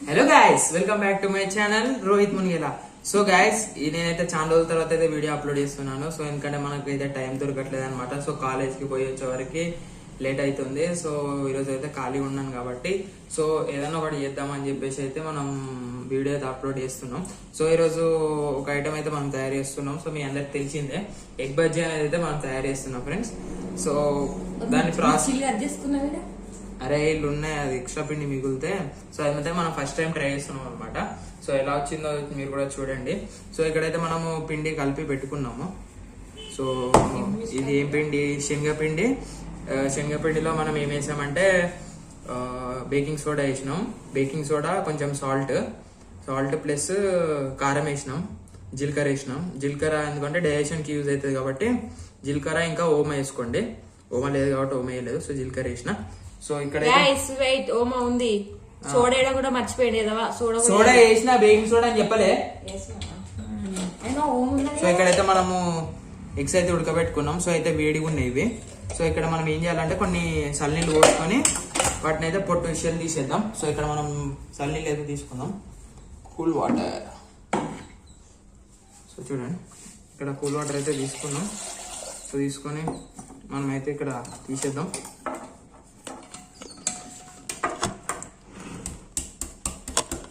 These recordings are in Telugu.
Hello guys welcome back to my channel Rohit Munigela so guys నేనైతే చాలా రోజుల తర్వాత అయితే వీడియో అప్లోడ్ చేస్తున్నాను. సో ఎందుకంటే మనకు అయితే టైం దొరకట్లేదు అనమాట సో కాలేజ్కి పోయి వచ్చే వరకు లేట్ అవుతుంది. సో ఈరోజు అయితే ఖాళీ ఉన్నాను కాబట్టి. సో ఏదైనా ఒకటి చేద్దామని చెప్పేసి అయితే మనం వీడియో అయితే అప్లోడ్ చేస్తున్నాం. సో ఈరోజు ఒక ఐటమ్ అయితే మనం తయారు చేస్తున్నాం. సో మీ అందరికి తెలిసిందే ఎగ్ బజ్జీ అనేది అయితే మనం తయారు చేస్తున్నాం ఫ్రెండ్స్ సో దాని ప్రాసెస్ అరే వీళ్ళు ఉన్నాయి అది ఎక్స్ట్రా పిండి మిగిలితే. సో అయితే మనం ఫస్ట్ టైం ట్రై చేస్తున్నాం అనమాట సో ఎలా వచ్చిందో మీరు కూడా చూడండి. సో ఇక్కడైతే మనము పిండి కలిపి పెట్టుకున్నాము. సో ఇది ఏం పిండి? శనగపిండి శనగపిండిలో మనం ఏం వేసామంటే బేకింగ్ సోడా వేసినాం. బేకింగ్ సోడా కొంచెం సాల్ట్ సాల్ట్ ప్లస్ కారం వేసినాం. జీలకర్ర వేసినాం. జీలకర్ర ఎందుకంటే డైజెషన్కి యూజ్ అవుతుంది కాబట్టి జీలకర్ర ఇంకా ఓమ వేసుకోండి. ఓమ లేదు కాబట్టి ఓమ వేయలేదు. సో జీలకర్ర వేసిన. సో ఇక్కడ వెయిట్ ఓమా ఉంది. సోడా కూడా మర్చిపోయింది కదా సోడా సోడా వేసిన బేకింగ్ సోడా అని చెప్పలే. సో ఇక్కడైతే మనము ఎగ్స్ అయితే ఉడకబెట్టుకున్నాం. సో అయితే వేడిగా ఉన్నాయి ఇవి. సో ఇక్కడ మనం ఏం చేయాలంటే కొన్ని చల్లనీళ్ళు పోసుకొని వాటిని అయితే పొట్టు విషయాలు తీసేద్దాం. సో ఇక్కడ మనం చల్లనీళ్ళు అయితే తీసుకుందాం. Cool water. సో చూడండి ఇక్కడ కూల్ వాటర్ అయితే తీసుకున్నాం. సో తీసుకొని మనం అయితే ఇక్కడ తీసేద్దాం.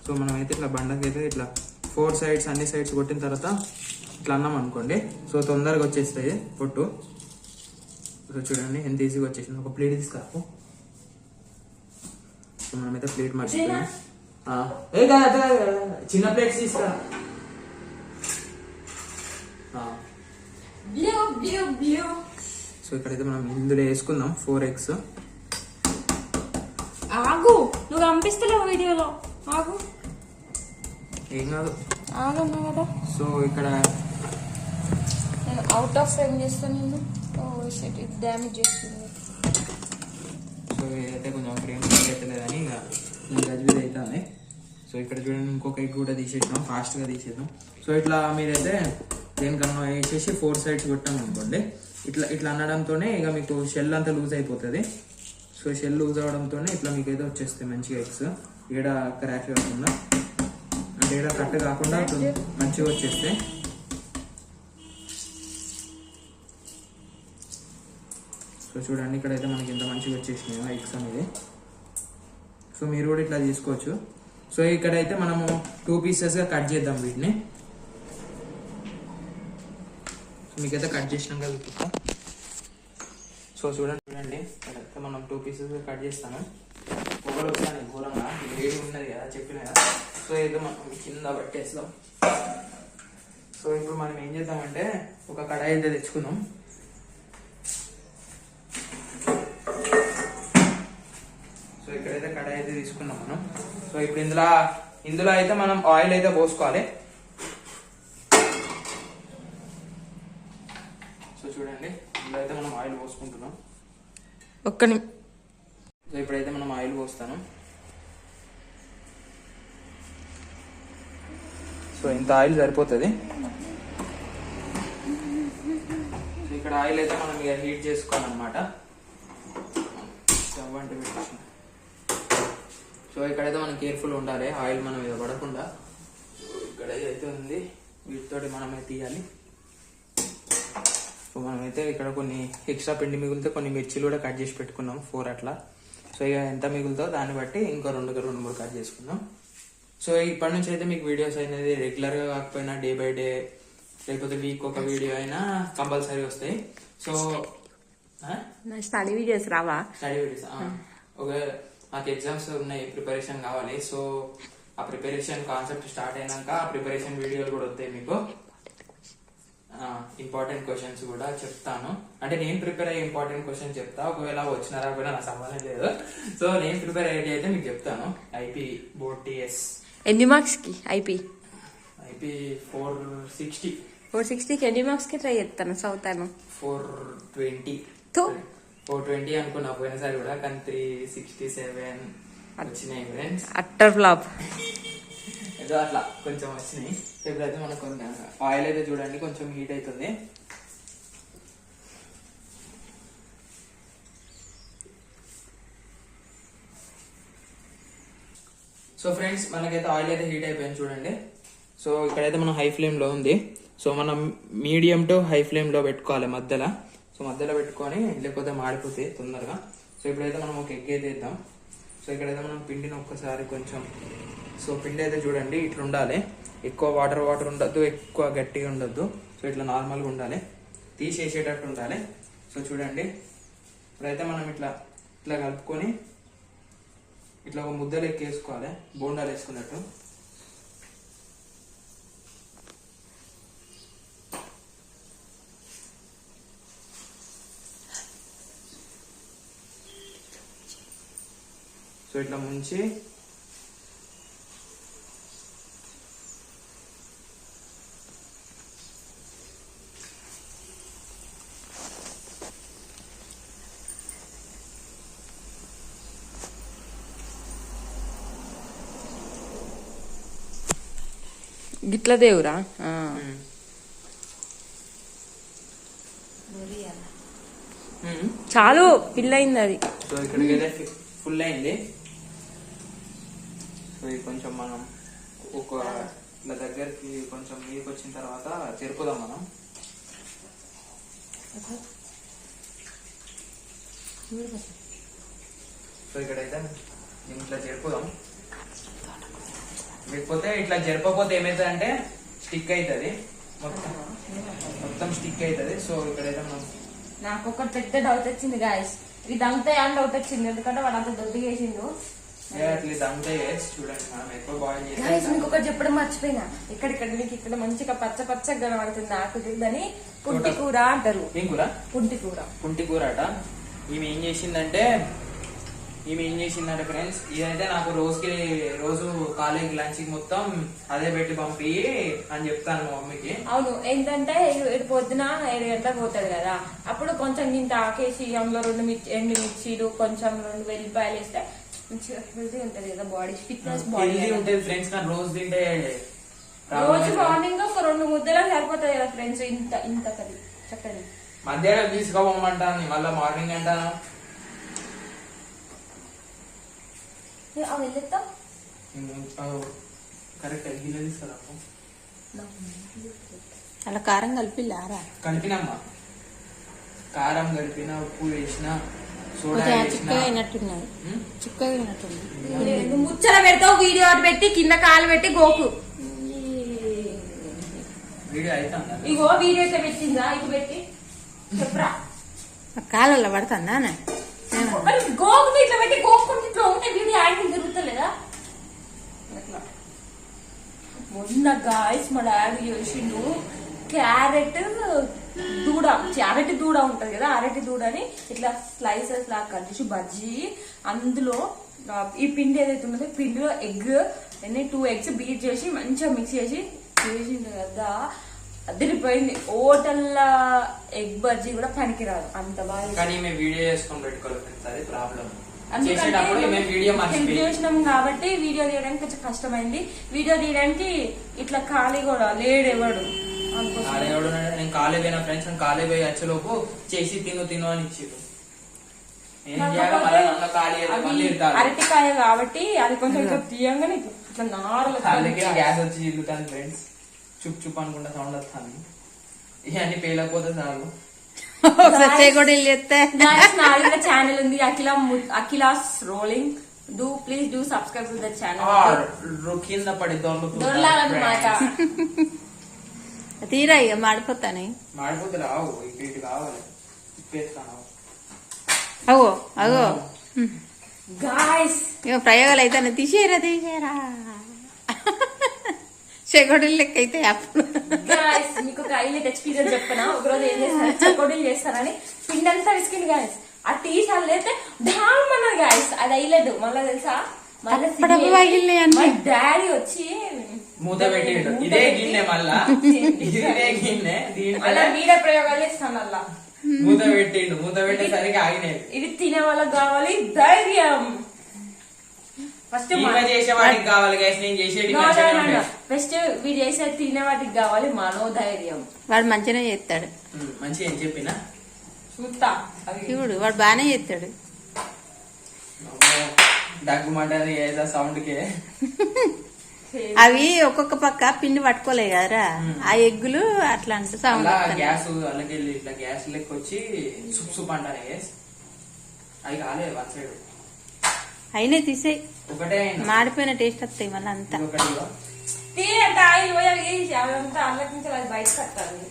సో మనం అయితే ఇట్లా బండకి అయితే ఇట్లా ఫోర్ సైడ్స్ అన్ని సైడ్స్ కొట్టిన తర్వాత ఇట్లా అన్నాం అనుకోండి. సో తొందరగా వచ్చేస్తాయి పొట్టు. సో చూడండి ఎంత ఈజీగా వచ్చేసింది. ఒక ప్లేట్ తీసుకురాకు సో మనమైతే ప్లేట్ మర్చిపోయాం ఏ కాదు. చిన్న ప్లేట్స్ తీసుకురా సో ఇక్కడైతే మనం ఇందులో వేసుకుందాం ఫోర్ ఎగ్స్ ఆగు నువ్వు పంపిస్తలేవు వీడియోలో. ఆగు. ఏం కాదు. ఆగన్నా కదా సో ఇక్కడ నేను అవుట్ ఆఫ్ ఫ్రేమ్ చేస్తాను నేను. ఓ షట్ ఇది డ్యామేజ్ చేస్తుంది. సో ఇదైతే కొంచెం ఫ్రేమ్ అవుతలేదని ఇక గజిబిజ్ అవుతుంది సో ఇక్కడ చూడండి ఇంకొక ఎగ్ కూడా తీసేసినాం. ఫాస్ట్గా తీసేద్దాం సో ఇట్లా మీరైతే దేనికన్నా వేసేసి ఫోర్ సైడ్స్ కొట్టాం అనుకోండి. ఇట్లా ఇట్లా అనడంతోనే ఇక మీకు షెల్ అంతా లూజ్ అయిపోతుంది. సో షెల్ లూజ్ అవడంతోనే ఇట్లా మీకు అయితే వచ్చేస్తాయి మంచిగా ఎగ్స్ ఈడ క్రాక్ కాకుండా అంటే ఈడ కట్ కాకుండా ఇట్లా మంచిగా వచ్చేస్తే. సో చూడండి ఇక్కడైతే మనకి ఎంత మంచిగా వచ్చేసినాయో ఎగ్స్ అనేది. సో మీరు కూడా ఇట్లా తీసుకోవచ్చు. సో ఇక్కడైతే మనము టూ పీసెస్గా కట్ చేద్దాం వీటిని. మీకైతే కట్ చేసినాం కదా చూపిస్తా సో చూడండి చూడండి. ఇక్కడైతే మనం టూ పీసెస్గా కట్ చేస్తాను పొగలు వస్తాను ఘోరంగా. వేడి ఉన్నది కదా చెప్పిన కదా? సో అయితే మనం కింద పట్టేస్తాం. సో ఇప్పుడు మనం ఏం చేద్దామంటే ఒక కడాయి అయితే తెచ్చుకుందాం. సో ఇక్కడైతే కడాయి అయితే తీసుకున్నాం మనం. సో ఇప్పుడు ఇందులో ఇందులో అయితే మనం ఆయిల్ అయితే పోసుకోవాలి. సో చూడండి ఇందులో అయితే మనం ఆయిల్ పోసుకుంటున్నాం. ఒక్క ని- సో ఇప్పుడైతే మనం ఆయిల్ పోస్తాను సో ఇంత ఆయిల్ సరిపోతుంది? ఇక్కడ ఆయిల్ అయితే మనం ఇక హీట్ చేసుకోవాలన్నమాట. స్టవ్ అంటే పెట్టేసిన. సో ఇక్కడైతే మనం కేర్ఫుల్ ఉండాలి ఆయిల్ మనం మీద పడకుండా. ఇక్కడ ఏదైతే ఉంది వీటితో మనమే తీయాలి. సో మనమైతే ఇక్కడ కొన్ని ఎక్స్ట్రా పిండి మిగులుతో కొన్ని మిర్చీలు కూడా కట్ చేసి పెట్టుకున్నాం ఫోర్ అట్లా. సో ఇక ఎంత మిగులుతో దాన్ని బట్టి ఇంకో రెండు రెండు మూడు కట్ చేసుకున్నాం సో ఇప్పటి నుంచి అయితే మీకు వీడియోస్ అనేది రెగ్యులర్గా కాకపోయినా డే బై డే లేకపోతే వీక్ ఒక వీడియో అయినా కంపల్సరీ వస్తాయి. సో స్టడీ వీడియోస్ రావా? స్టడీ వీడియోస్ ఒక నాకు ఎగ్జామ్స్ ఉన్నాయి ప్రిపరేషన్ కావాలి. సో ఆ ప్రిపరేషన్ కాన్సెప్ట్ స్టార్ట్ అయినాక ఆ ప్రిపరేషన్ వీడియోలు కూడా వస్తాయి మీకు. ఇంపార్టెంట్ క్వశ్చన్స్ కూడా చెప్తాను. అంటే నేను ప్రిపేర్ అయ్యే ఇంపార్టెంట్ క్వశ్చన్ చెప్తా. ఒకవేళ వచ్చినా రాకపోయినా నాకు సంబంధం లేదు. సో నేను ప్రిపేర్ అయ్యేది అయితే మీకు చెప్తాను. ఐపీ బోర్డ్ టిఎస్ ఎన్ని మార్క్స్కి? IP IP four sixty four సిక్స్టీకి ఎన్ని మార్క్స్కి ట్రై చేస్తాను చదువుతాను ఫోర్ ట్వంటీ. ఫోర్ ట్వంటీ అనుకున్నా పోయినసారి కూడా కానీ త్రీ సిక్స్టీ సెవెన్ వచ్చినాయి ఫ్రెండ్స్ అట్టర్ ఫ్లాప్. ఏదో అట్లా కొంచెం వచ్చినాయి. ఇప్పుడైతే మనకు ఆయిల్ అయితే చూడండి కొంచెం హీట్ అవుతుంది. సో ఫ్రెండ్స్ మనకైతే ఆయిల్ అయితే హీట్ అయిపోయింది చూడండి. సో ఇక్కడైతే మనం హై ఫ్లేమ్లో ఉంది. సో మనం మీడియం టు హై ఫ్లేమ్లో పెట్టుకోవాలి మధ్యలో. సో మధ్యలో పెట్టుకొని లేకపోతే మాడిపోతాయి తొందరగా. సో ఇప్పుడైతే మనం ఒక ఎగ్ అయితే ఇద్దాం. సో ఇక్కడైతే మనం పిండిని ఒక్కసారి కొంచెం సో పిండి అయితే చూడండి ఇట్లా ఉండాలి. ఎక్కువ వాటర్ వాటర్ ఉండొద్దు ఎక్కువ గట్టిగా ఉండొద్దు. సో ఇట్లా నార్మల్గా ఉండాలి. తీసేసేటట్టు ఉండాలి. సో చూడండి. ఇప్పుడైతే మనం ఇట్లా ఇట్లా కలుపుకొని ఇట్లా ఒక ముద్దలు ఎక్కేసుకోవాలి బోండాలు వేసుకున్నట్టు. సో ఇట్లా ముంచి గిట్ల దేవురా మ్మ్. చాలు పిల్లయింది అది. సో ఇక్కడికి అయితే ఫుల్ అయింది. సో ఇది కొంచెం మనం ఒక ఇట్లా దగ్గరికి కొంచెం నీకు వచ్చిన తర్వాత చెరుపుదాం మనం. సో ఇక్కడైతే ఇట్లా జరుపుదాం లేకపోతే ఇట్లా జరపకపోతే ఏమవుతుంది అంటే స్టిక్ అవుతుంది మొత్తం మొత్తం స్టిక్ అవుతుంది సో ఇక్కడైతే మనం నాకు ఒక పెద్ద డౌట్ వచ్చింది గాయస్ ఇది దంతాయి అని డౌట్ వచ్చింది? ఎందుకంటే వాడు అంత దొడ్డు చేసిండు. మీకు ఒకటి చెప్పడం మర్చిపోయినా. ఇక్కడ ఇక్కడ మీకు ఇక్కడ మంచిగా పచ్చ పచ్చగా కనబడుతుంది. నాకు చూడదని పుంటి కూర అంటారు. పుంటి కూర. పుంటి కూర అట. ఈమె ఏం చేసిందంటే ఈమె ఏం చేసిందంటే ఫ్రెండ్స్ ఇదైతే నాకు రోజుకి రోజు కాలేజ్ లంచ్ మొత్తం అదే పెట్టి పంపి అని చెప్తాను మా మమ్మీకి. అవును ఏంటంటే ఇడు పొద్దున ఏడు గంటలకు పోతాడు కదా. అప్పుడు కొంచెం ఇంత ఆకేసి అందులో రెండు మిర్చి ఎండు మిర్చీలు కొంచెం రెండు వెల్లిపాయలు వేస్తే మంచిగా హెల్తీ ఉంటది కదా బాడీ ఫిట్నెస్ బాడీ ఉంటుంది ఫ్రెండ్స్ కానీ రోజు తింటే రోజు. మార్నింగ్ ఒక రెండు ముద్దలకు సరిపోతుంది కదా ఫ్రెండ్స్ ఇంత ఇంత కది చక్కని. మధ్యాహ్నం తీసుకోమంటాను మళ్ళీ మార్నింగ్ అంటాను? అవి వెళ్ళేస్తా కరెక్ట్ గిన్నె తీసుకురా అలా కారం కలిపిల్లారా కలిపినమ్మా. కారం కలిపిన ఉప్పు వేసిన సోడా కొంచెం వేసిన. చిక్కగా అయినట్టున్నది. ఉమ్, చిక్కగా అయినట్టుంది. నువ్వు ముచ్చట పెడతావు వీడియో అటు పెట్టి కింద కాలు పెట్టి గోకు. వీడియో అవుతుందా ఇగో వీడియో అయితే పెట్టిందా? ఇటు పెట్టి. చెప్పరా. ఆ కాలలో పడుతుందా? మరి గోకు ఇట్లా పెట్టి గోకుంటే ఇట్లా ఉంటే వీడియో యాంగిల్ తిరుగుతలేదా మొన్న గాయస్ మా డాడీ చేసిండు క్యారెట్ దూడ అరటి దూడ ఉంటది కదా అరటి దూడని ఇట్లా స్లైసెస్ లాగా కట్ చేసి బజ్జీ అందులో ఈ పిండి ఏదైతే ఉన్నదో పిండిలో ఎగ్ అన్ని టూ ఎగ్స్ బీట్ చేసి మంచిగా మిక్స్ చేసి చేసిండు కదా. అదిరిపోయింది. హోటల్ ఎగ్ బజ్జీ కూడా పనికిరాదు. అంత బాగా కానీ మేము వీడియో చేసుకొని పెట్టుకోవాలి ఫ్రెండ్స్ అది ప్రాబ్లం. అందుకంటే చేసేటప్పుడు మేము వీడియో హెల్ప్ మర్చిపోయి చేసినాం కాబట్టి వీడియో తీయడానికి కొంచెం కష్టమైంది. వీడియో తీయడానికి ఇట్లా ఖాళీ కూడా లేడు ఎవడు. ఎవడు? నేను కాలేజ్ పోయిన ఫ్రెండ్స్ కాలేజ్ పోయి వచ్చేలోపు చేసి తిను తిను అని ఇచ్చారు అరటికాయ కాబట్టి అది కొంచెం తీయంగానే ఇట్లా నారలు గ్యాస్ వచ్చి చిల్లుతాను ఫ్రెండ్స్ చుప్ చుప్ అనుకుంటా సౌండ్ వస్తాను ఇవన్నీ పేలకపోతే చాలు. ఛానల్ ఉంది. Akhila Akhila's rolling do please do subscribe to the channel కింద పడి తీరా ఇక మాడిపోతానే. మాడిపోతే రావు ఇటు కావాలి. అగో అగో. గాయస్ ఇక ప్రయోగాలు అయితే తీసేయరా తీసేయరా. చెగొడలు లెక్క అయితే అప్పుడు మీకు ఒక హైలైట్ ఎక్స్పీరియన్స్ చెప్పనా? ఒకరోజు ఏం చేస్తారు? చకోడీలు చేస్తారని పిండి అంతా విసికింది గాయస్ ఆ టీ షాల్ అయితే డామ్ అన్నది గాయస్ అది హైలైట్ మళ్ళా తెలుసా. మా డాడీ వచ్చి మూత పెట్టిండు. ఇదే గిన్నె మళ్ళా. ఇదే గిన్నె. అలా ప్రయోగాలు చేస్తాను అలా. మూత పెట్టిండు. మూత పెట్టేసరికి ఆగినాయి. ఇది తినే వాళ్ళకి కావాలి. ధైర్యం. ఫస్ట్ కావాలి గైస్ నేను. ఫస్ట్ వీడు చేసే తినే వాటికి కావాలి మనోధైర్యం. వాడు మంచిగానే చేస్తాడు. మంచిగా ఏం చెప్పినా? చూస్తా. చూడు వాడు బాగానే చేస్తాడు. అమ్మో, దగ్గుమంటది ఏదో సౌండ్కి అవి ఒక్కొక్క పక్క పిండి పట్టుకోలే కదరా? ఆ ఎగ్గులు అట్లా అంటే సౌండ్. గ్యాస్ అల్లకెళ్ళి ఇట్లా గ్యాస్ లెక్క వచ్చి సుప్ సుప్ అంటారు గ్యాస్ అవి కాలేదు వన్ సైడ్ అయినా తీసేయి. మాడిపోయిన టేస్ట్ వస్తాయి మళ్ళీ అంతా. అంటే ఆయిల్ పోయాలి వేసి అదంతా అల్లకి నుంచి అది బయట కట్టాలి.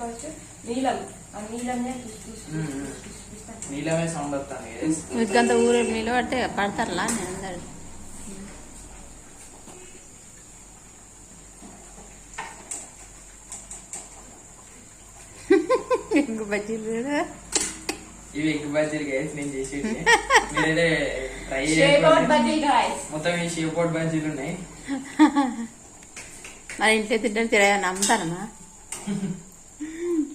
ఫస్ట్? నీళ్ళం ఉమ్. నీలమే సౌండ్ వస్తాను ఊరు నిలబడితే పడతారులా నేను అందరు. ఎగ్గు బజ్జీలు కూడా ఇవి ఎగ్ బజ్జీలు గ్యాస్ నేను చేసేది మీరైతే ట్రై షేప్ అవుట్ చేయండి మొత్తం ఈ షేపోట్ బజ్జీలు ఉన్నాయి. మరి ఇంట్లో తింటే తిరగాలని నమ్ముతానమ్మా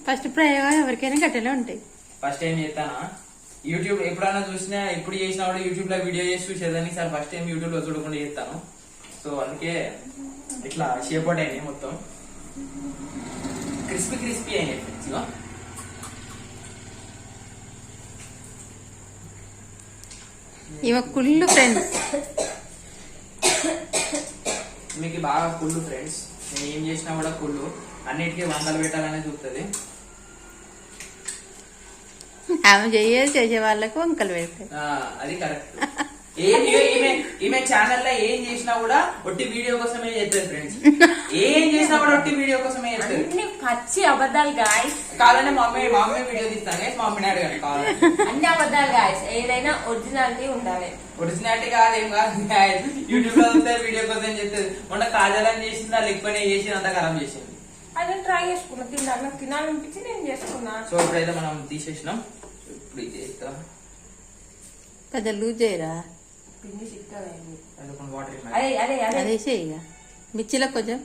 ఫస్ట్ ప్రయోగం ఎవరికైనా గట్టలే ఉంటాయి. ఫస్ట్ టైం చేస్తానా? యూట్యూబ్ ఎప్పుడైనా చూసినా ఇప్పుడు చేసినా కూడా యూట్యూబ్లో వీడియో చేసి చూసేదాన్ని సార్ ఫస్ట్ టైం యూట్యూబ్లో చూడకుండా చేస్తాను. సో అందుకే ఇట్లా షేపోట్ అయినాయి మొత్తం. క్రిస్పీ క్రిస్పీ అయినాయి ఇవ కుళ్ళు ఫ్రెండ్స్ మీకు బాగా కుళ్ళు ఫ్రెండ్స్ నేను ఏం చేసినా కూడా కుళ్ళు. అన్నిటికీ వందలు పెట్టాలనే చూస్తుంది ఆమె చెయ్యేది చేసే వాళ్ళకు వంకలు పెడతాయి. అది కరెక్ట్ ఏం ఈమె- ఈమె ఈమె ఛానల్లో ఏం చేసినా కూడా ఒట్టి వీడియో కోసమే చేస్తుంది ఫ్రెండ్స్ ఏం చేసినా కూడా ఒట్టి వీడియో కోసమే చేస్తుంది. అన్ని పచ్చి అబద్ధాలు గాయస్ కావాలంటే మా మమ్మీ వీడియో తీస్తాను. మా కావాలంటే. అన్ని అబద్ధాలు గాయస్ ఏదైనా ఒరిజినాలిటీ ఉండాలి. ఒరిజినాలిటీ కాదు ఏం కాదు యూట్యూబ్లో వస్తే వీడియో కోసం చెప్తుంది మొన్న కాజాలని చేసింది ఎక్కువనే చేసి అంతా చేసింది. అది ట్రై చేసుకున్నా. తిన్నా నాకు తినాలనిపించి నేను చేసుకున్నా. సో ఇప్పుడైతే మనం తీసేసినాం. ఇప్పుడు ఇది చేస్తాం పెద్ద లూజ్ చేయరా? పిండి అది ఇక. మిర్చిలో కొంచెం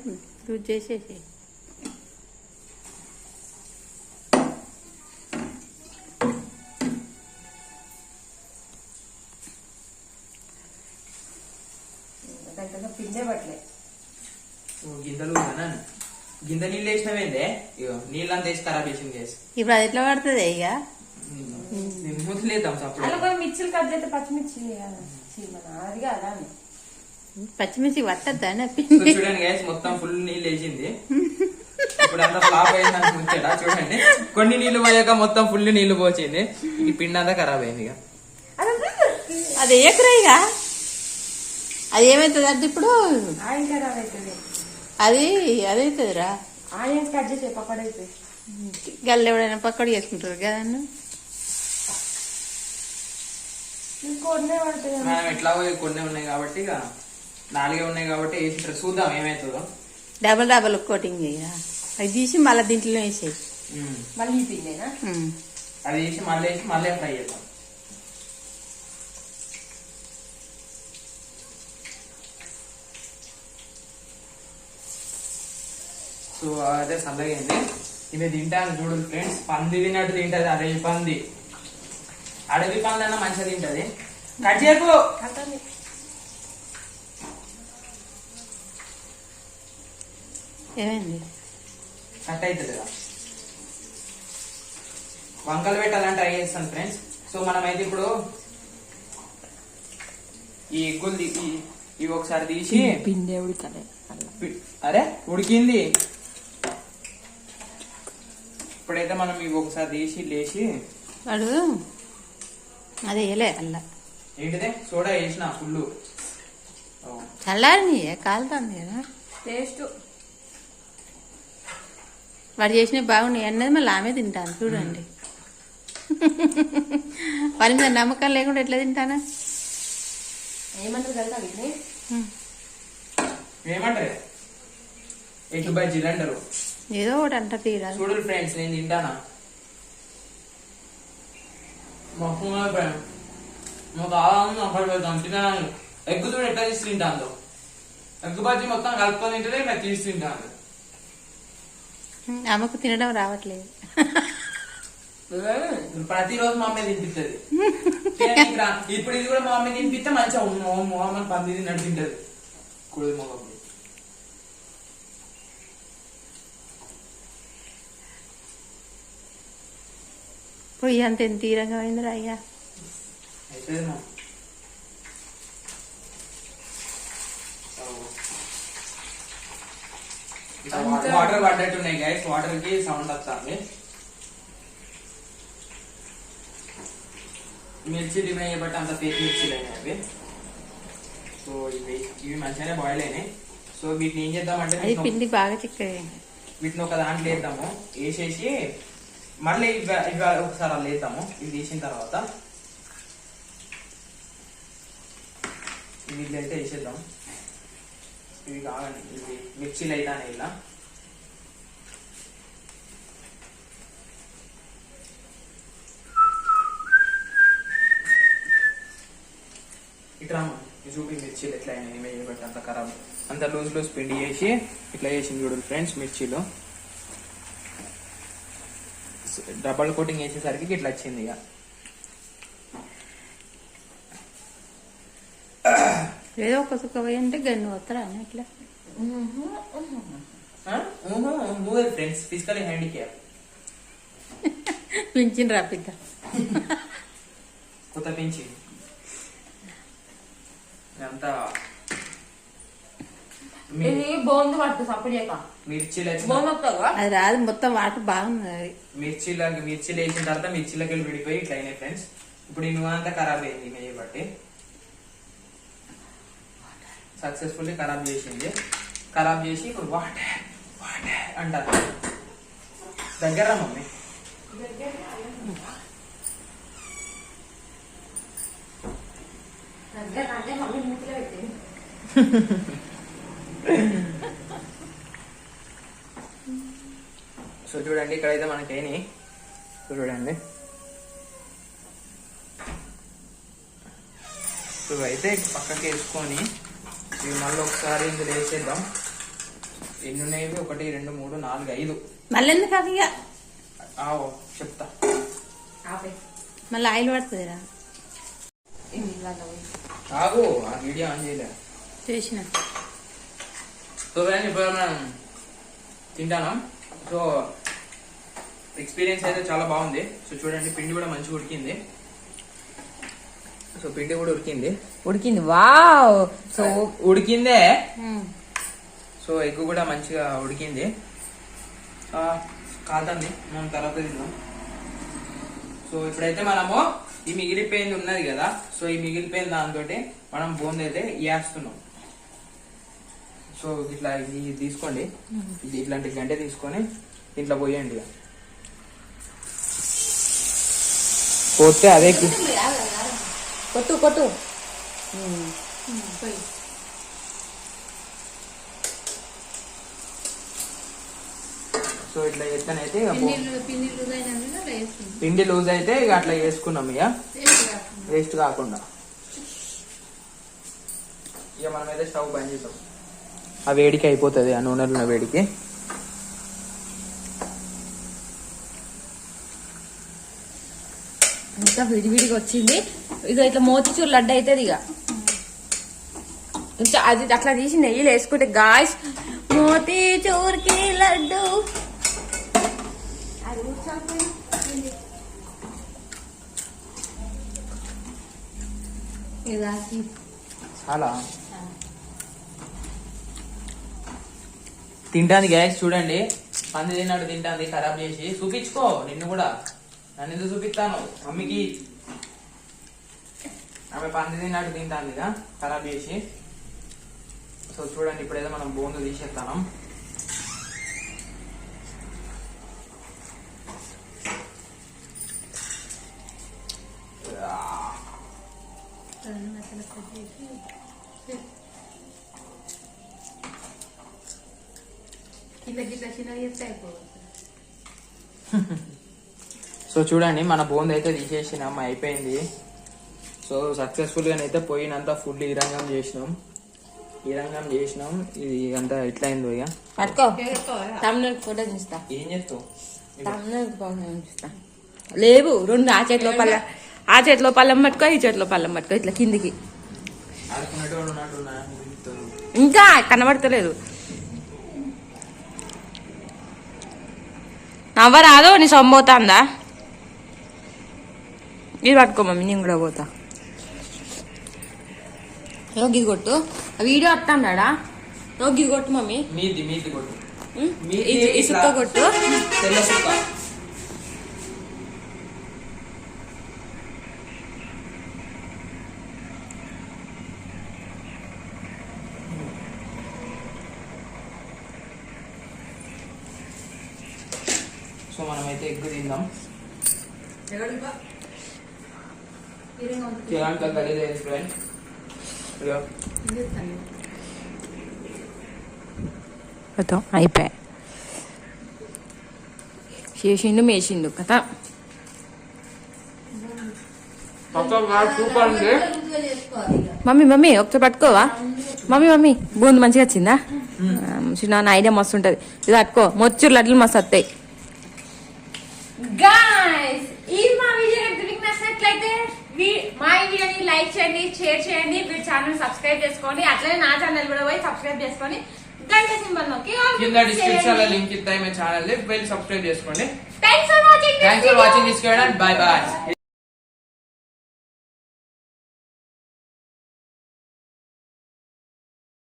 లూజ్ చేసేసి దాంట్లో పిండే పట్టలే గింతలు కదా గింత నీళ్ళు వేసినవేందే? ఇగో నీళ్ళంతా వేసి ఖరాబ్ చేసింది చేసి ఇప్పుడు అది ఎట్లా పడుతుంది ఇక? మిర్చిలు కట్ చేస్తే పచ్చిమిర్చి కదా అది కాదా. పచ్చిమిర్చి పట్టద్దా చూడండి గైస్ మొత్తం ఫుల్ నీళ్ళు వేసింది ఇప్పుడు అంతా ఫ్లాప్ చూడండి. కొన్ని నీళ్ళు పోయాక మొత్తం ఫుల్ నీళ్ళు పోచింది. ఈ పిండి అంతా ఖరాబ్ అయింది ఇక. అది ఇక అది ఏమవుతుంది అంటే ఇప్పుడు ఆయిల్ ఖరాబ్ అవుతుంది అది అదవుతుందిరా ఆనియన్స్ కట్ చేసే పక్కడైతే గల్లు ఎవడైనా పక్కడు చేసుకుంటారు కదన్ను ఇంకొన్నే పడుతుంది మనం ఎట్లా కొన్ని ఉన్నాయి కాబట్టి ఇక నాలుగే ఉన్నాయి కాబట్టి వేసి చూద్దాం ఏమవుతుందో డబల్ డబల్ కోటింగ్ చేయరా అది తీసి మళ్ళీ దీంట్లో వేసేయి. మళ్ళీ ఉమ్. అది వేసి మళ్ళీ వేసి మళ్ళీ ఫ్రై చేద్దాం. సో అదే చల్లగైంది ఇది తింటాను చూడు ఫ్రెండ్స్ పంది తిన్నట్టు తింటది అడవి పంది. అడవి పంది అన్న మంచిగా తింటది. కట్ చేయకు కట్టండి ఏమైంది? కట్ అవుతుంది కదా. వంకలు పెట్టాలని ట్రై చేస్తాను ఫ్రెండ్స్. సో మనమైతే ఇప్పుడు ఈ ఎగ్గులు ఇవి ఒకసారి తీసి పిండే ఉడకలే. అరే ఉడికింది. ఇప్పుడైతే మనం ఇవి ఒకసారి తీసి లేచి అది వేయలే అల్లా. ఏంటిదే? సోడా వేసిన ఫుల్ చల్లారని కాలుతుంది కదా. టేస్ట్. వాడు చేసినవి బాగున్నాయి అన్నది మళ్ళీ ఆమె తింటాను చూడండి. వారి మీద నమ్మకం లేకుండా ఎట్లా తింటానా? ఏమంటారు కదా బజ్జీలు అంటారు. ఏదో ఒకటి అంట తీరా చూడు ఫ్రెండ్స్ నేను తింటానా? మొత్తం నువ్వు కావాలని అక్కడ పెడతాను తిన్నాను ఎగ్ చూడు ఎట్లా తీసి తింటాను ఎగ్ బజ్జీ మొత్తం కలుపుకొని తింటే ఇట్లా తీసి తింటాను ఆమెకు తినడం రావట్లేదు ప్రతిరోజు మా అమ్మ తినిపిస్తుంది. ఇప్పుడు ఇది కూడా మా అమ్మ తినిపిస్తే మంచిగా ఉమ్మో అమ్మ పంది తిన్నట్టు తింటది కుడి మొగప్పుడు పొయ్యి అంత ఎంత తీరంగా అయిందిరా అయ్యా ఏమో. ఇట్లా వా- వాటర్ పడ్డట్టున్నాయి గైస్ వాటర్కి సౌండ్ వస్తుంది మిర్చి డిమై బట్టి అంత ఫేక్ మిర్చిలు అయినాయి అవి సో ఇవి ఇవి మంచిగానే బాయిల్ అయినాయి సో వీటిని ఏం చేద్దామంటే అది వీటిని ఒక- పిండి బాగా చిక్కగా వీటిని ఒక దాంట్లో వేద్దాము వేసేసి మళ్ళీ ఇవి ఇవి ఒకసారి అలా వేద్దాము. ఇవి వేసిన తర్వాత ఇవి అయితే వేసేద్దాం. ఇవి కాగండి ఇవి మిర్చీలు అయితే ఇలా. ఇట్లా ఇది చూపి మిర్చీలు ఎట్లా అయినాయి వేయబట్టి అంత ఖరాబ్. అంత లూజ్ లూజ్ పిండి చేసి ఇట్లా చేసింది చూడండి ఫ్రెండ్స్ మిర్చీలో. డబల్ కోటింగ్ వేసేసరికి ఇట్లా వచ్చింది ఇక. ఏదో ఒక సుఖ పోయి అంటే గన్ను వస్తారా అని అట్లా నువ్వే ఫ్రెండ్స్ ఫిజికల్ హ్యాండిక్యాప్ పింఛన్ రాపిద్దా కొత్త పెంచి అంతా మీ- ఇది బోందు పట్టు సపరేక మిర్చీలు వచ్చిన బోందు వస్తుందా అది రాదు మొత్తం వాటర్ బాగున్నది అది మిర్చీలకి మిర్చీలు వేసిన తర్వాత మిర్చీలకి వెళ్ళి విడిపోయి ఇట్లా అయినాయి ఫ్రెండ్స్ ఇప్పుడు ఈ నువ్వు అంతా ఖరాబ్ అయింది మేయ బట్టి సక్సెస్ఫుల్లీ ఖరాబ్ చేసింది ఖరాబ్ చేసి ఇప్పుడు వాటర్ వాటర్ అంటారు దగ్గర రా మమ్మీ అంటే మమ్మీ మూతిలో పెట్టింది సో చూడండి ఇక్కడైతే మనకేని చూడండి. ఇవైతే పక్కకి వేసుకొని ఇవి మళ్ళీ ఒకసారి ఇందులో వేసేద్దాం. ఎన్ని ఉన్నాయి? ఒకటి రెండు మూడు నాలుగు ఐదు. మళ్ళీ ఎందుకు అది ఇక? ఆవో చెప్తా. ఆపే. మళ్ళీ ఆయిల్ పడుతుంది రా ఇది ఇలాగా పోయి. ఆగు ఆ వీడియో ఆన్ చేయలే. చేసిన. సో ఫ్రెండ్స్ ఇప్పుడు మనం తింటాను? సో ఎక్స్పీరియన్స్ అయితే చాలా బాగుంది. సో చూడండి పిండి కూడా మంచిగా ఉడికింది. సో పిండి కూడా ఉడికింది. ఉడికింది. వావ్! సో ఉడికిందే. సో ఎగ్ కూడా మంచిగా ఉడికింది. కాదండి మనం తర్వాత తిందాం. సో ఇప్పుడైతే మనము ఈ మిగిలిపోయింది ఉన్నది కదా. సో ఈ మిగిలిపోయిన దాంతో మనం బోంది అయితే వేస్తున్నాం సో ఇట్లా ఇది తీసుకోండి. ఇది ఇట్లాంటి గంటె తీసుకొని ఇట్లా పోయండి ఇక. పోతే అదే కొట్టు కొట్టు. సో ఇట్లా ఎత్తనైతే లూజ్ పిండి లూజ్ అయితే ఇక అట్లా వేసుకున్నాం ఇక. వేస్ట్ కాకుండా. ఇక మనం అయితే స్టవ్ బంద్ చేద్దాం. ఆ వేడికి అయిపోతుంది ఆ నూనెలో వేడికి. ఇంకా విడివిడిగా వచ్చింది. ఇక ఇట్లా మోతిచూరు లడ్డు అవుతుంది ఇక ఇంకా అది అట్లా తీసి నెయ్యిలు వేసుకుంటే గాయస్ మోతిచూర్కి లడ్డు. చాలా. తింటాంది గ్యాస్ చూడండి. పంది తిన్నాడు తింటాంది ఖరాబ్ చేసి. చూపించుకో నిన్ను కూడా. నన్ను ఎందుకు చూపిస్తాను? మమ్మీకి. ఆమె పంది తిన్నాడు తింటాంది ఖరాబ్ చేసి. సో చూడండి ఇప్పుడైతే మనం బోందు తీసేస్తాను కింద గిట్ల చిన్నగా చేస్తే అయిపోతుంది సో చూడండి మన బోంది అయితే తీసేసినాం అయిపోయింది. సో సక్సెస్ఫుల్ గానైతే పోయినంత ఫుల్ ఈ రంగం చేసినాం. ఈ రంగం చేసినాం ఇది అంతా ఎట్లా అయిందో ఇక పట్టుకో ఫోటో చూస్తా. ఏం చేస్తావు? చూస్తా. లేవు రెండు ఆ చేతిలో పళ్ళ ఆ చేతిలో పళ్ళం పట్టుకో ఈ చేతిలో పళ్ళం పట్టుకో ఇట్లా కిందికి. ఇంకా కనబడతలేదు. నవ్వరాదో నీ సొమ్ము ఇది పట్టుకో మమ్మీ నేను కూడా పోతా. యోగి కొట్టు. వీడియో వస్తాడా యోగి కొట్టు మమ్మీ. కొట్టు. ఇసుక కొట్టు. కిరాణ్ గలీజ్ ఫ్రెండ్ మొత్తం అయిపోయా చేసిండు మేసిండు కదా సూపర్ ఉంది. మమ్మీ మమ్మీ ఒకసారి పట్టుకోవా? మమ్మీ మమ్మీ బూంది మంచిగా వచ్చిందా? చిన్న ఐడియా మస్తు ఉంటది. ఇది పట్టుకో మొచ్చూరు లడ్లు మస్తు వస్తాయి గాయస్ ఈ మా వీడియో కనుక మీకు నచ్చినట్లయితే వీ- మా వీడియోని లైక్ చేయండి షేర్ చేయండి వీడి ఛానల్ సబ్స్క్రైబ్ చేసుకోండి అట్లనే నా ఛానల్ కూడా పోయి సబ్స్క్రైబ్ చేసుకొని గంట సింబల్ నొక్కి కింద డిస్క్రిప్షన్లో లింక్ ఇస్తాయి మా ఛానల్ వెళ్ళి సబ్స్క్రైబ్ చేసుకోండి. Thanks for watching thanks for watching this bye bye